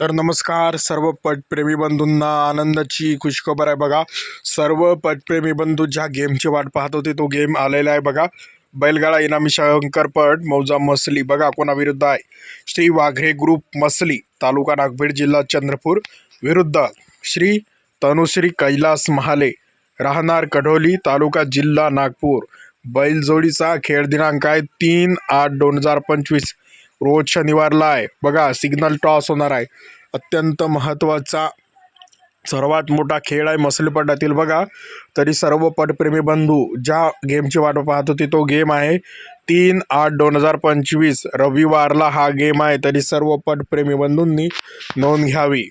तर नमस्कार सर्व पटप्रेमी बंधूंना आनंदाची खुशखबर आहे बघा. सर्व पटप्रेमी बंधू ज्या गेमची वाट पाहत होते तो गेम आलेला आहे बघा. बैलगाडा इनामी शंकरपट मौजा मसली बघा कोणाविरुद्ध आहे. श्री वाघरे ग्रुप मसली तालुका नागभीड जिल्हा चंद्रपूर विरुद्ध. श्री तनुश्री कैलास महाले राहणार कढोली तालुका जिल्हा नागपूर. बैलजोडीचा खेळ दिनांक आहे तीन आठ दोन हजार पंचवीस. रोज शनिवारला आहे. बघा सिग्नल टॉस होणार आहे. अत्यंत महत्त्वाचा सर्वात मोठा खेळ आहे मसलीपटातील बघा तरी सर्व पटप्रेमी बंधू ज्या गेमची वाट पाहत होती तो गेम आहे तीन आठ दोन हजार पंचवीस. रविवारला हा गेम आहे तरी सर्व पटप्रेमी बंधूंनी नोंद घ्यावी.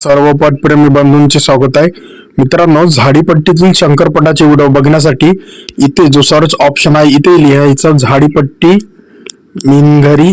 सर्व पटप्रेमी बंधूंचे स्वागत आहे. मित्रांनो झाडीपट्टीतील शंकरपटाचे व्हिडिओ बघण्यासाठी इथे जो सर्च ऑप्शन आहे इथे लिहायचं झाडीपट्टी मिनघरी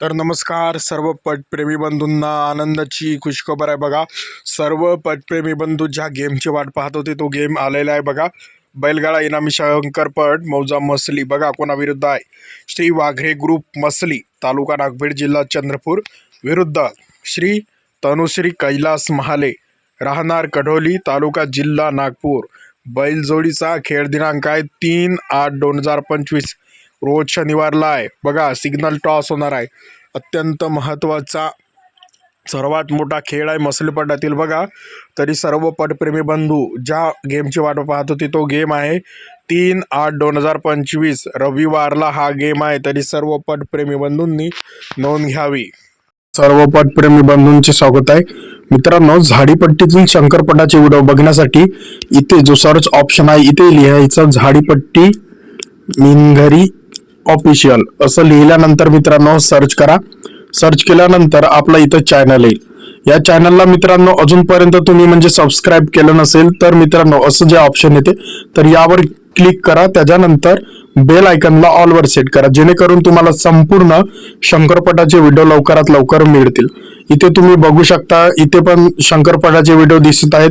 तर नमस्कार सर्व पटप्रेमी बंधूंना आनंदाची खुशखबर आहे बघा. सर्व पटप्रेमी बंधू ज्या गेमची वाट पाहत होते तो गेम आलेला आहे बघा. बैलगाडा इनामी शंकरपट मौजा मसली बघा कोणाविरुद्ध आहे. श्री वाघरे ग्रुप मसली तालुका नागभीड जिल्हा चंद्रपूर विरुद्ध श्री तनुश्री कैलास महाले राहणार कढोली तालुका जिल्हा नागपूर. बैलजोडीचा खेळ दिनांक आहे तीन आठ दोन हजार पंचवीस. रोज शनिवारला आहे. बघा सिग्नल टॉस होणार आहे. अत्यंत महत्त्वाचा सर्वात मोठा खेळ आहे मसलीपटातील. बघा तरी सर्व पटप्रेमी बंधू ज्या गेमची वाट पाहत होती तो गेम आहे तीन आठ दोन हजार पंचवीस. रविवारला हा गेम आहे तरी सर्व पटप्रेमी बंधूंनी नोंद घ्यावी. सर्व पटप्रेमी बंधूंचे स्वागत आहे. मित्रांनो झाडीपट्टीतील शंकरपटाचे व्हिडिओ बघण्यासाठी इथे जो सर्च ऑप्शन आहे इथे लिहायचं झाडीपट्टी मिनघरी ऑफिशियल असं लिहिल्यानंतर मित्रांनो सर्च करा. सर्च केल्यानंतर आपला इथं चॅनल येईल. या चॅनलला मित्रांनो अजूनपर्यंत तुम्ही म्हणजे सबस्क्राईब केलं नसेल तर मित्रांनो असं जे ऑप्शन येते तर यावर क्लिक करा. त्याच्यानंतर बेल आयकनला ऑलवर सेट करा. जेणेकरून तुम्हाला संपूर्ण शंकरपटाचे व्हिडिओ लवकरात लवकर मिळतील. इथे तुम्ही बघू शकता इथे पण शंकरपटाचे व्हिडिओ दिसत आहेत.